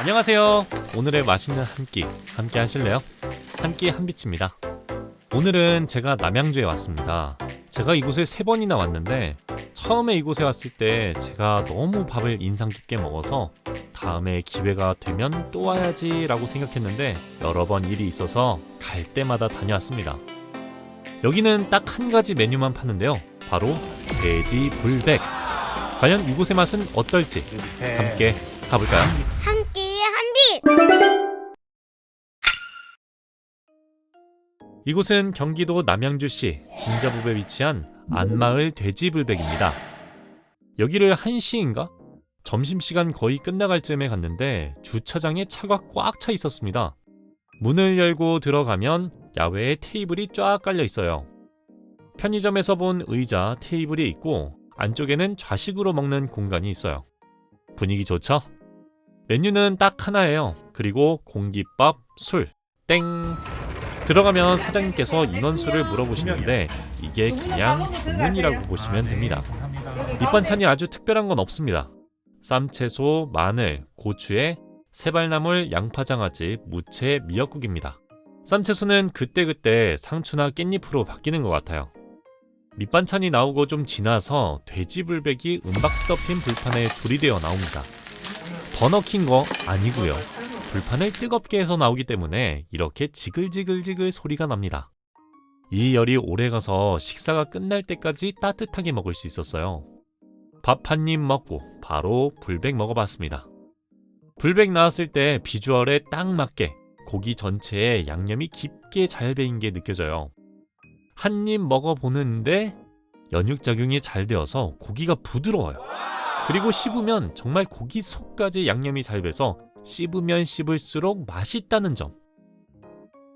안녕하세요. 오늘의 맛있는 한 끼 함께 하실래요? 한 끼 한비치입니다. 오늘은 제가 남양주에 왔습니다. 제가 이곳에 세 번이나 왔는데 처음에 이곳에 왔을 때 제가 너무 밥을 인상 깊게 먹어서 다음에 기회가 되면 또 와야지라고 생각했는데 여러 번 일이 있어서 갈 때마다 다녀왔습니다. 여기는 딱 한 가지 메뉴만 파는데요. 바로 돼지 불백. 과연 이곳의 맛은 어떨지 함께 가볼까요? 이곳은 경기도 남양주시 진저읍에 위치한 안마을 돼지불백입니다. 여기를 1시인가? 점심시간 거의 끝나갈 쯤에 갔는데 주차장에 차가 꽉 차 있었습니다. 문을 열고 들어가면 야외에 테이블이 쫙 깔려 있어요. 편의점에서 본 의자, 테이블이 있고 안쪽에는 좌식으로 먹는 공간이 있어요. 분위기 좋죠? 메뉴는 딱 하나예요. 그리고 공깃밥, 술, 땡. 들어가면 사장님께서 인원수를 물어보시는데 이게 그냥 주문이라고 보시면 됩니다. 밑반찬이 아주 특별한 건 없습니다. 쌈채소, 마늘, 고추에 새발나물, 양파장아찌, 무채, 미역국입니다. 쌈채소는 그때그때 상추나 깻잎으로 바뀌는 것 같아요. 밑반찬이 나오고 좀 지나서 돼지불백이 은박지 덮인 불판에 조리되어 나옵니다. 더 넣긴 거 아니고요. 불판을 뜨겁게 해서 나오기 때문에 이렇게 지글지글지글 소리가 납니다. 이 열이 오래 가서 식사가 끝날 때까지 따뜻하게 먹을 수 있었어요. 밥 한 입 먹고 바로 불백 먹어봤습니다. 불백 나왔을 때 비주얼에 딱 맞게 고기 전체에 양념이 깊게 잘 배인 게 느껴져요. 한 입 먹어보는데 연육작용이 잘 되어서 고기가 부드러워요. 그리고 씹으면 정말 고기 속까지 양념이 잘 배서 씹으면 씹을수록 맛있다는 점.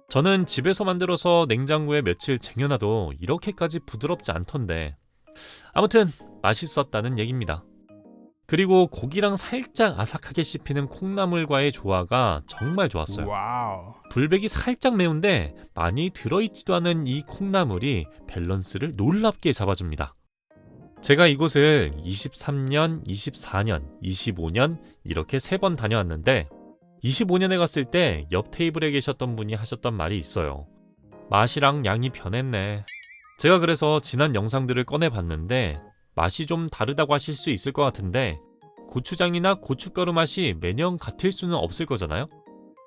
저는 집에서 만들어서 냉장고에 며칠 쟁여놔도 이렇게까지 부드럽지 않던데. 아무튼 맛있었다는 얘기입니다. 그리고 고기랑 살짝 아삭하게 씹히는 콩나물과의 조화가 정말 좋았어요. 와우. 불백이 살짝 매운데 많이 들어있지도 않은 이 콩나물이 밸런스를 놀랍게 잡아줍니다. 제가 이곳을 23년, 24년, 25년 이렇게 세 번 다녀왔는데 25년에 갔을 때 옆 테이블에 계셨던 분이 하셨던 말이 있어요. 맛이랑 양이 변했네. 제가 그래서 지난 영상들을 꺼내 봤는데 맛이 좀 다르다고 하실 수 있을 것 같은데 고추장이나 고춧가루 맛이 매년 같을 수는 없을 거잖아요?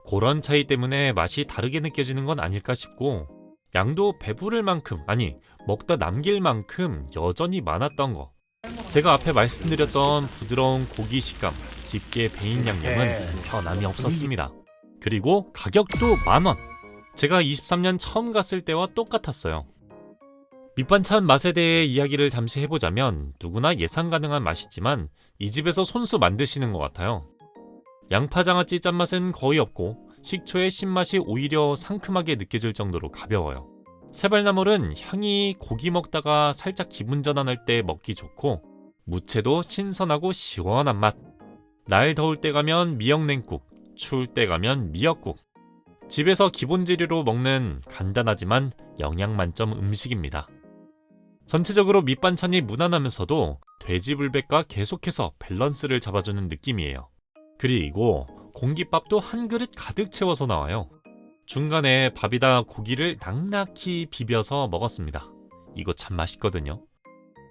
그런 차이 때문에 맛이 다르게 느껴지는 건 아닐까 싶고 양도 배부를 만큼 아니 먹다 남길 만큼 여전히 많았던 거. 제가 앞에 말씀드렸던 부드러운 고기 식감 깊게 배인 양념은 변함이 없었습니다. 그리고 가격도 만원. 제가 23년 처음 갔을 때와 똑같았어요. 밑반찬 맛에 대해 이야기를 잠시 해보자면 누구나 예상 가능한 맛이지만 이 집에서 손수 만드시는 것 같아요. 양파장아찌 짠맛은 거의 없고 식초의 신맛이 오히려 상큼하게 느껴질 정도로 가벼워요. 새발나물은 향이 고기 먹다가 살짝 기분 전환할 때 먹기 좋고 무채도 신선하고 시원한 맛. 날 더울 때 가면 미역냉국, 추울 때 가면 미역국. 집에서 기본 재료로 먹는 간단하지만 영양 만점 음식입니다. 전체적으로 밑반찬이 무난하면서도 돼지불백과 계속해서 밸런스를 잡아주는 느낌이에요. 그리고 공깃밥도 한 그릇 가득 채워서 나와요. 중간에 밥이다 고기를 낭낙히 비벼서 먹었습니다. 이거 참 맛있거든요.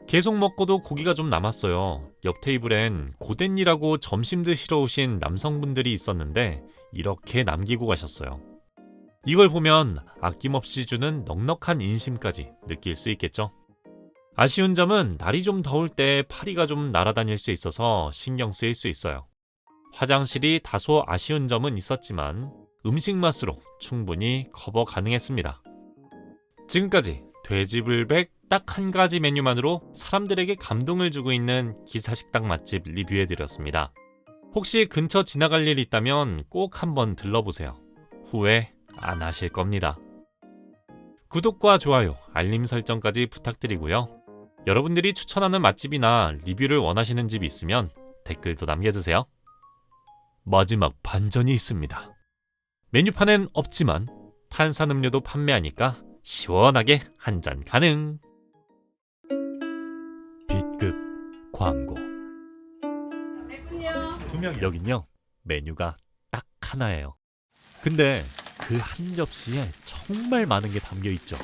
계속 먹고도 고기가 좀 남았어요. 옆 테이블엔 고된이라고 점심 드시러 오신 남성분들이 있었는데 이렇게 남기고 가셨어요. 이걸 보면 아낌없이 주는 넉넉한 인심까지 느낄 수 있겠죠. 아쉬운 점은 날이 좀 더울 때 파리가 좀 날아다닐 수 있어서 신경 쓰일 수 있어요. 화장실이 다소 아쉬운 점은 있었지만 음식 맛으로 충분히 커버 가능했습니다. 지금까지 돼지불백 딱 한 가지 메뉴만으로 사람들에게 감동을 주고 있는 기사식당 맛집 리뷰해드렸습니다. 혹시 근처 지나갈 일 있다면 꼭 한번 들러보세요. 후회 안 하실 겁니다. 구독과 좋아요, 알림 설정까지 부탁드리고요. 여러분들이 추천하는 맛집이나 리뷰를 원하시는 집 있으면 댓글도 남겨주세요. 마지막 반전이 있습니다. 메뉴판엔 없지만 탄산음료도 판매하니까 시원하게 한 잔 가능. 비급 광고. 여긴요 메뉴가 딱 하나예요. 근데 그 한 접시에 정말 많은 게 담겨 있죠.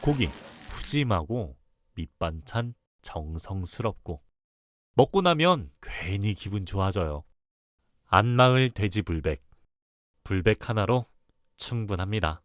고기 푸짐하고 밑반찬 정성스럽고 먹고 나면 괜히 기분 좋아져요. 안마을 돼지 불백. 불백 하나로 충분합니다.